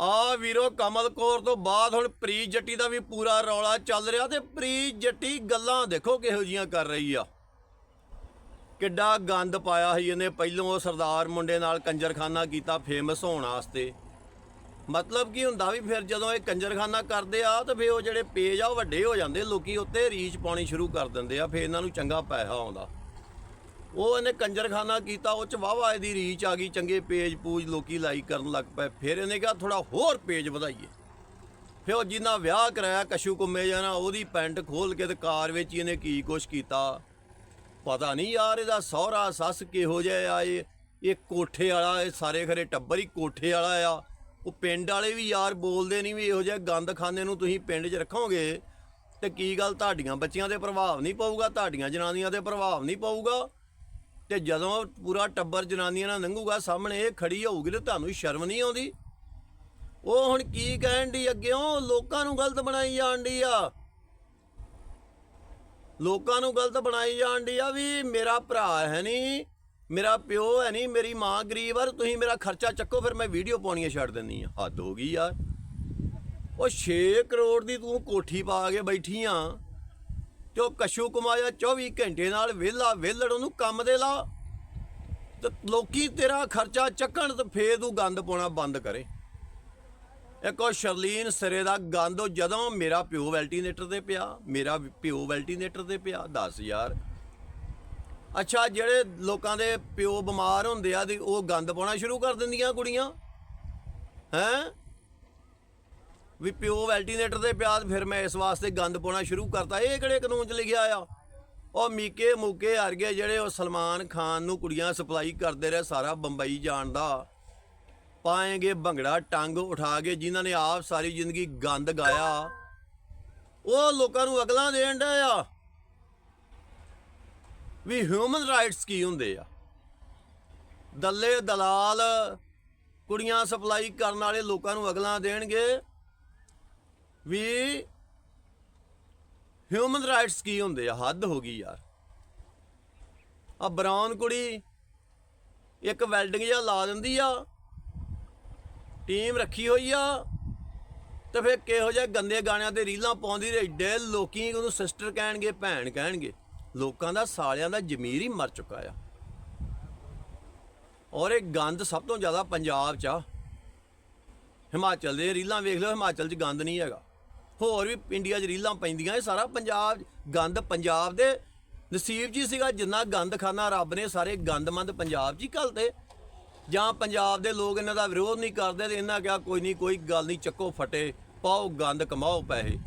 ਆ ਵੀਰੋ ਕਮਲ ਕੌਰ ਤੋਂ ਬਾਅਦ ਹੁਣ ਪ੍ਰੀਤ ਜੱਟੀ ਦਾ ਵੀ ਪੂਰਾ ਰੌਲਾ ਚੱਲ ਰਿਹਾ ਤੇ ਪ੍ਰੀਤ ਜੱਟੀ ਗੱਲਾਂ ਦੇਖੋ ਕਿਹੋ ਜੀਆਂ ਕਰ ਰਹੀ ਆ। ਕਿੱਡਾ ਗੰਦ ਪਾਇਆ ਸੀ ਇਹਨੇ, ਪਹਿਲੋਂ ਉਹ ਸਰਦਾਰ ਮੁੰਡੇ ਨਾਲ ਕੰਜਰਖਾਨਾ ਕੀਤਾ ਫੇਮਸ ਹੋਣ ਵਾਸਤੇ। ਮਤਲਬ ਕੀ ਹੁੰਦਾ ਵੀ ਫਿਰ ਜਦੋਂ ਇਹ ਕੰਜਰਖਾਨਾ ਕਰਦੇ ਆ ਤਾਂ ਫਿਰ ਉਹ ਜਿਹੜੇ ਪੇਜ ਆ ਉਹ ਵੱਡੇ ਹੋ ਜਾਂਦੇ, ਲੋਕੀ ਉੱਤੇ ਰੀਚ ਪਾਉਣੀ ਸ਼ੁਰੂ ਕਰ ਦਿੰਦੇ ਆ, ਫਿਰ ਇਹਨਾਂ ਨੂੰ ਚੰਗਾ ਪੈਸਾ ਆਉਂਦਾ। ਉਹ ਇਹਨੇ ਕੰਜਰਖਾਨਾ ਕੀਤਾ, ਉਹ ਚ ਵਾਹਵਾ ਇਹਦੀ ਰੀਚ ਆ ਗਈ, ਚੰਗੇ ਪੇਜ ਪੂਜ ਲੋਕੀ ਲਾਈਕ ਕਰਨ ਲੱਗ ਪਏ। ਫਿਰ ਇਹਨੇ ਕਿਹਾ ਥੋੜਾ ਹੋਰ ਪੇਜ ਵਧਾਈਏ। ਫਿਰ ਉਹ ਜਿੰਨਾ ਵਿਆਹ ਕਰਾਇਆ, ਕਸ਼ੂ ਕੁੰਮੇ ਜਾਣਾ, ਉਹਦੀ ਪੈਂਟ ਖੋਲ ਕੇ ਤੇ ਕਾਰ ਵਿੱਚ ਹੀ ਇਹਨੇ ਕੀ ਕੁਛ ਕੀਤਾ। ਪਤਾ ਨਹੀਂ ਯਾਰ ਇਹਦਾ ਸਹੁਰਾ, ਸੱਸ ਕਿਹੋ ਜਿਹਾ ਆ ਇਹ। ਇਹ ਕੋਠੇ ਵਾਲਾ, ਇਹ ਸਾਰੇ ਖਰੇ ਟੱਬਰ ਹੀ ਕੋਠੇ ਵਾਲਾ ਆ। ਉਹ ਪਿੰਡ ਵਾਲੇ ਵੀ ਯਾਰ ਬੋਲਦੇ ਨਹੀਂ ਵੀ ਇਹੋ ਜਿਹਾ ਗੰਦ ਖਾਨੇ ਨੂੰ ਤੁਸੀਂ ਪਿੰਡ 'ਚ ਰੱਖੋਗੇ। ਤੇ ਕੀ ਗੱਲ, ਤੁਹਾਡੀਆਂ ਬੱਚੀਆਂ ਤੇ ਪ੍ਰਭਾਵ ਨਹੀਂ ਪਊਗਾ, ਤੁਹਾਡੀਆਂ ਜਨਾਨੀਆਂ ਤੇ ਪ੍ਰਭਾਵ ਨਹੀਂ ਪਊਗਾ। ਤੇ ਜਦੋਂ ਪੂਰਾ ਟੱਬਰ ਜਨਾਨੀਆਂ ਨਾਲ ਲੰਘੂਗਾ ਸਾਹਮਣੇ ਇਹ ਖੜੀ ਹੋਊਗੀ ਤੇ ਤੁਹਾਨੂੰ ਸ਼ਰਮ ਨਹੀਂ ਆਉਂਦੀ? ਉਹ ਹੁਣ ਕੀ ਕਹਿਣ ਦੀ ਅੱਗਿਓਂ ਲੋਕਾਂ ਨੂੰ ਗਲਤ ਬਣਾਈ ਜਾਣ ਦੀ ਆ। ਲੋਕਾਂ ਨੂੰ ਗਲਤ ਬਣਾਈ ਜਾਣ ਦੀ ਆ ਵੀ ਮੇਰਾ ਭਰਾ ਹੈ ਨਹੀਂ ਮੇਰਾ ਪਿਓ ਹੈ ਨਹੀਂ ਮੇਰੀ ਮਾਂ ਗਰੀਬ ਆ ਤੁਸੀਂ ਮੇਰਾ ਖਰਚਾ ਚੱਕੋ, ਫਿਰ ਮੈਂ ਵੀਡੀਓ ਪਾਉਣੀਆਂ ਛੱਡ ਦਿੰਨੀ ਆ। ਹੱਦ ਹੋ ਗਈ ਯਾਰ। ਉਹ 6 ਕਰੋੜ ਦੀ ਤੂੰ ਕੋਠੀ ਪਾ ਕੇ ਬੈਠੀ ਆ। ਤੇ ਉਹ ਕਸ਼ੂ ਕਮਾਇਆ 24 ਘੰਟੇ ਨਾਲ ਵਿਹਲਾ, ਵਿਹਲੜ ਉਹਨੂੰ ਕੰਮ ਦੇ ਲਾ। ਤੇ ਲੋਕੀ ਤੇਰਾ ਖਰਚਾ ਚੱਕਣ ਤੇ ਫੇਰ ਤੂੰ ਗੰਦ ਪਾਉਣਾ ਬੰਦ ਕਰੇ। ਇੱਕ ਉਹ ਸ਼ਰਲੀਨ ਸਿਰੇ ਦਾ ਗੰਦ, ਉਹ ਜਦੋਂ ਮੇਰਾ ਪਿਓ ਵੈਲਟੀਨੇਟਰ ਤੇ ਪਿਆ, ਮੇਰਾ ਪਿਓ ਵੈਲਟੀਨੇਟਰ ਤੇ ਪਿਆ 10000 ਅੱਛਾ, ਜਿਹੜੇ ਲੋਕਾਂ ਦੇ ਪਿਓ ਬਿਮਾਰ ਹੁੰਦੇ ਆ ਤੇ ਉਹ ਗੰਦ ਪਾਉਣਾ ਸ਼ੁਰੂ ਕਰ ਦਿੰਦੀਆਂ ਕੁੜੀਆਂ। ਹੈਂ? ਵੀ ਪਿਓ ਵੈਂਟੀਲੇਟਰ ਤੇ ਪਿਆ ਫਿਰ ਮੈਂ ਇਸ ਵਾਸਤੇ ਗੰਦ ਪਾਉਣਾ ਸ਼ੁਰੂ ਕਰਤਾ। ਇਹ ਕਿਹੜੇ ਕਾਨੂੰਨ 'ਚ ਲਿਖਿਆ ਆ? ਉਹ ਮੀਕੇ ਮੂਕੇ ਅਰਗੇ ਜਿਹੜੇ ਉਹ ਸਲਮਾਨ ਖਾਨ ਨੂੰ ਕੁੜੀਆਂ ਸਪਲਾਈ ਕਰਦੇ ਰਹੇ ਸਾਰਾ ਬੰਬਈ ਜਾਣ ਜਾਣਦਾ ਪਾਏਗੇ ਭੰਗੜਾ, ਟੰਗ ਉਠਾ ਕੇ ਜਿਨ੍ਹਾਂ ਨੇ ਆਪ ਸਾਰੀ ਜ਼ਿੰਦਗੀ ਗੰਦ ਗਾਇਆ। ਉਹ ਲੋਕਾਂ ਨੂੰ ਅਗਲਾ ਦੇਣ ਡਿਆ ਆ। ਵੀ ਹਿਊਮਨ ਰਾਈਟਸ ਕੀ ਹੁੰਦੇ ਆ? ਦੱਲੇ ਦਲਾਲ ਕੁੜੀਆਂ ਸਪਲਾਈ ਕਰਨ ਵਾਲੇ ਲੋਕਾਂ ਨੂੰ ਅਗਲਾਂ ਦੇਣਗੇ। ਵੀ ਹਿਊਮਨ ਰਾਈਟਸ ਕੀ ਹੁੰਦੇ ਆ? ਹੱਦ ਹੋ ਗਈ ਯਾਰ। ਆ ਬਰਾਊਨ ਕੁੜੀ ਇੱਕ ਵੈਲਡਿੰਗ ਜਿਹਾ ਲਾ ਦਿੰਦੀ ਆ ਟੀਮ ਰੱਖੀ ਹੋਈ ਆ, ਤੇ ਫਿਰ ਕਿਹੋ ਜਿਹੇ ਗੰਦੇ ਗਾਣਿਆਂ ਤੇ ਰੀਲਾਂ ਪਾਉਂਦੀ ਰਹੀ। ਏਡੇ ਲੋਕੀ ਉਹਨੂੰ ਸਿਸਟਰ ਕਹਿਣਗੇ, ਭੈਣ ਕਹਿਣਗੇ। ਲੋਕਾਂ ਦਾ ਸਾਲਿਆਂ ਦਾ ਜ਼ਮੀਰ ਹੀ ਮਰ ਚੁੱਕਾ ਆ। ਔਰ ਇਹ ਗੰਦ ਸਭ ਤੋਂ ਜ਼ਿਆਦਾ ਪੰਜਾਬ 'ਚ ਆ। ਹਿਮਾਚਲ ਦੇ ਰੀਲਾਂ ਵੇਖ ਲਓ, ਹਿਮਾਚਲ 'ਚ ਗੰਦ ਨਹੀਂ ਹੈਗਾ। ਹੋਰ ਵੀ ਇੰਡੀਆ 'ਚ ਰੀਲਾਂ ਪੈਂਦੀਆਂ, ਇਹ ਸਾਰਾ ਪੰਜਾਬ ਗੰਦ ਪੰਜਾਬ ਦੇ। ਨਸੀਬ ਜੀ ਸੀਗਾ, ਜਿੰਨਾ ਗੰਦ ਖਾਨਾ ਰੱਬ ਨੇ ਸਾਰੇ ਗੰਦਮੰਦ ਪੰਜਾਬ 'ਚ ਹੀ ਘਲਤੇ। ਜਾਂ ਪੰਜਾਬ ਦੇ ਲੋਕ ਇਹਨਾਂ ਦਾ ਵਿਰੋਧ ਨਹੀਂ ਕਰਦੇ ਤੇ ਇਹਨਾਂ ਕਿਹਾ ਕੋਈ ਨਹੀਂ, ਕੋਈ ਗੱਲ ਨਹੀਂ, ਚੱਕੋ ਫਟੇ, ਪਾਓ ਗੰਦ, ਕਮਾਓ ਪੈਸੇ।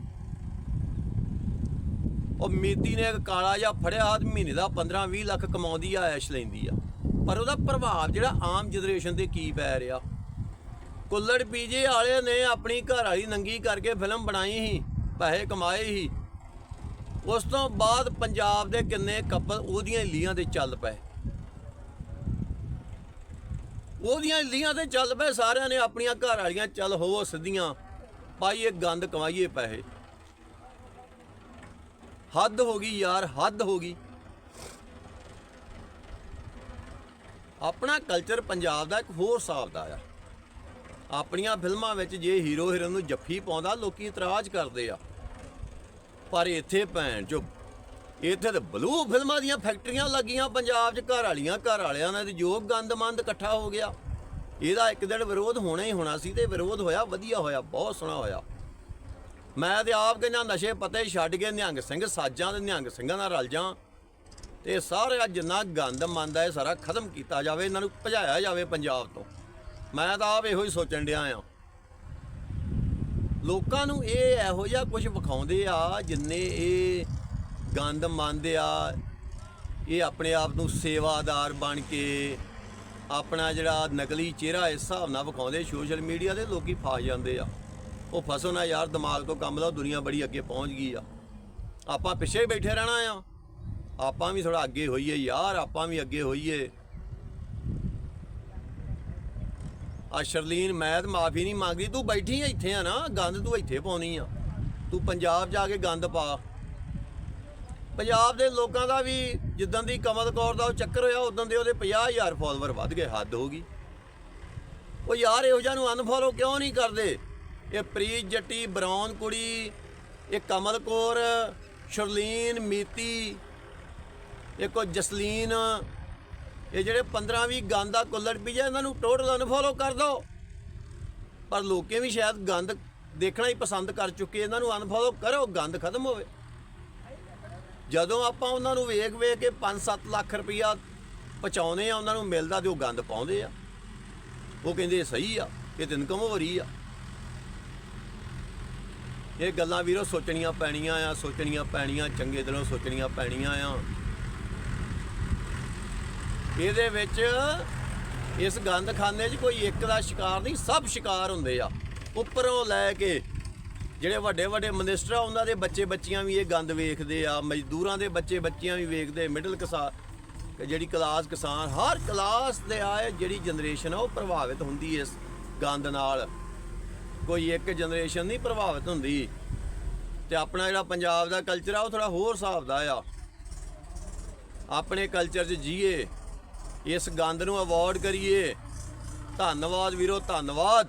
ਉਹ ਮੀਤੀ ਨੇ ਇੱਕ ਕਾਲਾ ਜਿਹਾ ਫੜਿਆ ਆਦ ਮਹੀਨੇ ਦਾ 15 20 ਲੱਖ ਕਮਾਉਂਦੀ ਆ, ਐਸ਼ ਲੈਂਦੀ ਆ। ਪਰ ਉਹਦਾ ਪ੍ਰਭਾਵ ਜਿਹੜਾ ਆਮ ਜਨਰੇਸ਼ਨ ਤੇ ਕੀ ਪੈ ਰਿਹਾ? ਕੁੱਲੜ ਪੀਜੇ ਵਾਲਿਆਂ ਨੇ ਆਪਣੀ ਘਰ ਵਾਲੀ ਨੰਗੀ ਕਰਕੇ ਫਿਲਮ ਬਣਾਈ ਸੀ, ਪੈਸੇ ਕਮਾਏ ਸੀ। ਉਸ ਤੋਂ ਬਾਅਦ ਪੰਜਾਬ ਦੇ ਕਿੰਨੇ ਕਪਲ ਉਹਦੀਆਂ ਲੀਆਂ ਤੇ ਚੱਲ ਪਏ। ਉਹਦੀਆਂ ਲੀਆਂ ਤੇ ਚੱਲ ਪਏ, ਸਾਰਿਆਂ ਨੇ ਆਪਣੀਆਂ ਘਰ ਵਾਲੀਆਂ, ਚੱਲ ਹੋਵੋ ਸਿੱਧੀਆਂ ਪਾਈਏ ਗੰਦ ਕਮਾਈਏ ਪੈਸੇ। ਹੱਦ ਹੋ ਗਈ ਯਾਰ, ਹੱਦ ਹੋ ਗਈ। ਆਪਣਾ ਕਲਚਰ ਪੰਜਾਬ ਦਾ ਇੱਕ ਹੋਰ ਹਿਸਾਬ ਦਾ ਆ ਆਪਣੀਆਂ ਫਿਲਮਾਂ ਵਿੱਚ ਜੇ ਹੀਰੋ ਹੀਰੋਇਨ ਨੂੰ ਜੱਫੀ ਪਾਉਂਦਾ, ਲੋਕੀ ਇਤਰਾਜ਼ ਕਰਦੇ ਆ। ਪਰ ਇੱਥੇ ਭੈਣ ਚੋ ਇੱਥੇ ਤੇ ਬਲੂ ਫਿਲਮਾਂ ਦੀਆਂ ਫੈਕਟਰੀਆਂ ਲੱਗੀਆਂ ਪੰਜਾਬ 'ਚ, ਘਰ ਵਾਲੀਆਂ, ਘਰ ਵਾਲਿਆਂ ਨਾਲ ਤੇ ਜੋ ਗੰਦਮੰਦ ਇਕੱਠਾ ਹੋ ਗਿਆ। ਇਹਦਾ ਇੱਕ ਦਿਨ ਵਿਰੋਧ ਹੋਣਾ ਹੀ ਹੋਣਾ ਸੀ ਤੇ ਵਿਰੋਧ ਹੋਇਆ, ਵਧੀਆ ਹੋਇਆ, ਬਹੁਤ ਸੋਹਣਾ ਹੋਇਆ। ਮੈਂ ਤੇ ਆਪ ਕਹਿੰਦਾ, ਨਸ਼ੇ ਪਤੇ ਛੱਡ ਕੇ ਨਿਹੰਗ ਸਿੰਘ ਸਾਜਾਂ ਤੇ ਨਿਹੰਗ ਸਿੰਘਾਂ ਨਾਲ ਰਲ ਜਾਂ ਤੇ ਸਾਰਾ ਜਿੰਨਾ ਗੰਦ ਮੰਦ ਹੈ ਸਾਰਾ ਖਤਮ ਕੀਤਾ ਜਾਵੇ, ਇਹਨਾਂ ਨੂੰ ਭਜਾਇਆ ਜਾਵੇ ਪੰਜਾਬ ਤੋਂ। ਮੈਂ ਤਾਂ ਆਪ ਇਹੋ ਹੀ ਸੋਚਣ ਡਿਆ ਆ ਲੋਕਾਂ ਨੂੰ ਇਹ ਇਹੋ ਜਿਹਾ ਕੁਝ ਵਿਖਾਉਂਦੇ ਆ, ਜਿੰਨੇ ਇਹ ਗੰਦ ਮੰਨਦੇ ਆ, ਇਹ ਆਪਣੇ ਆਪ ਨੂੰ ਸੇਵਾਦਾਰ ਬਣ ਕੇ ਆਪਣਾ ਜਿਹੜਾ ਨਕਲੀ ਚਿਹਰਾ ਇਸ ਹਿਸਾਬ ਨਾਲ ਵਿਖਾਉਂਦੇ, ਸੋਸ਼ਲ ਮੀਡੀਆ ਦੇ ਲੋਕੀ ਫਸ ਜਾਂਦੇ ਆ। ਉਹ ਫਸੋ ਨਾ ਯਾਰ, ਦਿਮਾਗ ਤੋਂ ਕੰਮ ਲਓ, ਦੁਨੀਆ ਬੜੀ ਅੱਗੇ ਪਹੁੰਚ ਗਈ ਆ। ਆਪਾਂ ਪਿੱਛੇ ਹੀ ਬੈਠੇ ਰਹਿਣਾ ਆ। ਆਪਾਂ ਵੀ ਥੋੜਾ ਅੱਗੇ ਹੋਈਏ ਯਾਰ, ਆਪਾਂ ਵੀ ਅੱਗੇ ਹੋਈਏ। ਆ ਸ਼ਰਲੀਨ, ਮੈਂ ਤਾਂ ਮਾਫੀ ਨਹੀਂ ਮੰਗਦੀ, ਤੂੰ ਬੈਠੀ ਇੱਥੇ ਆ ਨਾ, ਗੰਦ ਤੂੰ ਇੱਥੇ ਪਾਉਣੀ ਆ। ਤੂੰ ਪੰਜਾਬ ਜਾ ਕੇ ਗੰਦ ਪਾ। ਪੰਜਾਬ ਦੇ ਲੋਕਾਂ ਦਾ ਵੀ ਜਿੱਦਾਂ ਦੀ ਕਮਲ ਕੌਰ ਦਾ ਉਹ ਚੱਕਰ ਹੋਇਆ, ਉਦੋਂ ਦੇ ਉਹਦੇ 50000 ਫਾਲੋਅਰ ਵੱਧ ਗਏ, ਹੱਦ ਹੋ ਗਈ। ਉਹ ਯਾਰ ਇਹੋ ਜਿਹਾ ਨੂੰ ਅਨਫੋਲੋ ਕਿਉਂ ਨਹੀਂ ਕਰਦੇ? ਇਹ ਪ੍ਰੀਤ ਜੱਟੀ ਬਰਾਉਨ ਕੁੜੀ, ਇਹ ਕਮਲ ਕੌਰ, ਸ਼ਰਲੀਨ, ਮੀਤੀ, ਇਹ ਕੋ ਜਸਲੀਨ ਇਹ ਜਿਹੜੇ 15 20 ਗੰਦ ਦਾ ਕੁੱਲੜ ਪੀਜਾ ਇਹਨਾਂ ਨੂੰ ਟੋਟਲ ਅਨਫੋਲੋ ਕਰ ਦਿਓ। ਪਰ ਲੋਕੇ ਵੀ ਸ਼ਾਇਦ ਗੰਦ ਦੇਖਣਾ ਹੀ ਪਸੰਦ ਕਰ ਚੁੱਕੇ, ਇਹਨਾਂ ਨੂੰ ਅਨਫੋਲੋ ਕਰੋ, ਗੰਦ ਖਤਮ ਹੋਵੇ। ਜਦੋਂ ਆਪਾਂ ਉਹਨਾਂ ਨੂੰ ਵੇਖ ਵੇਖ ਕੇ 5-7 ਲੱਖ ਰੁਪਈਆ ਪਹੁੰਚਾਉਨੇ ਆ, ਉਹਨਾਂ ਨੂੰ ਮਿਲਦਾ ਤੇ ਉਹ ਗੰਦ ਪਾਉਂਦੇ ਆ। ਉਹ ਕਹਿੰਦੇ ਇਹ ਸਹੀ ਆ, ਇਹ ਤੇ ਇਨਕਮ ਹੋ ਰਹੀ ਆ। ਇਹ ਗੱਲਾਂ ਵੀਰੋ ਸੋਚਣੀਆਂ ਪੈਣੀਆਂ ਆ, ਸੋਚਣੀਆਂ ਪੈਣੀਆਂ, ਚੰਗੇ ਦਿਲੋਂ ਸੋਚਣੀਆਂ ਪੈਣੀਆਂ ਆ। ਇਹਦੇ ਵਿੱਚ ਇਸ ਗੰਦਖਾਨੇ 'ਚ ਕੋਈ ਇੱਕ ਦਾ ਸ਼ਿਕਾਰ ਨਹੀਂ, ਸਭ ਸ਼ਿਕਾਰ ਹੁੰਦੇ ਆ। ਉੱਪਰੋਂ ਲੈ ਕੇ ਜਿਹੜੇ ਵੱਡੇ ਵੱਡੇ ਮਨਿਸਟਰ ਆ, ਉਹਨਾਂ ਦੇ ਬੱਚੇ ਬੱਚੀਆਂ ਵੀ ਇਹ ਗੰਦ ਵੇਖਦੇ ਆ, ਮਜ਼ਦੂਰਾਂ ਦੇ ਬੱਚੇ ਬੱਚੀਆਂ ਵੀ ਵੇਖਦੇ ਮਿਡਲ ਕਸਾ ਜਿਹੜੀ ਕਲਾਸ ਕਿਸਾਨ, ਹਰ ਕਲਾਸ ਦੇ ਆਏ ਜਿਹੜੀ ਜਨਰੇਸ਼ਨ ਆ, ਉਹ ਪ੍ਰਭਾਵਿਤ ਹੁੰਦੀ ਇਸ ਗੰਦ ਨਾਲ। ਕੋਈ ਇੱਕ ਜਨਰੇਸ਼ਨ ਨਹੀਂ ਪ੍ਰਭਾਵਿਤ ਹੁੰਦੀ। ਤੇ ਆਪਣਾ ਜਿਹੜਾ ਪੰਜਾਬ ਦਾ ਕਲਚਰ ਆ, ਉਹ ਥੋੜਾ ਹੋਰ ਹਿਸਾਬ ਦਾ ਆ। ਆਪਣੇ ਕਲਚਰ 'ਚ ਜੀਏ। ਇਸ ਗੰਦ ਨੂੰ ਅਵਾਇਡ ਕਰੀਏ। ਧੰਨਵਾਦ ਵੀਰੋ ਧੰਨਵਾਦ।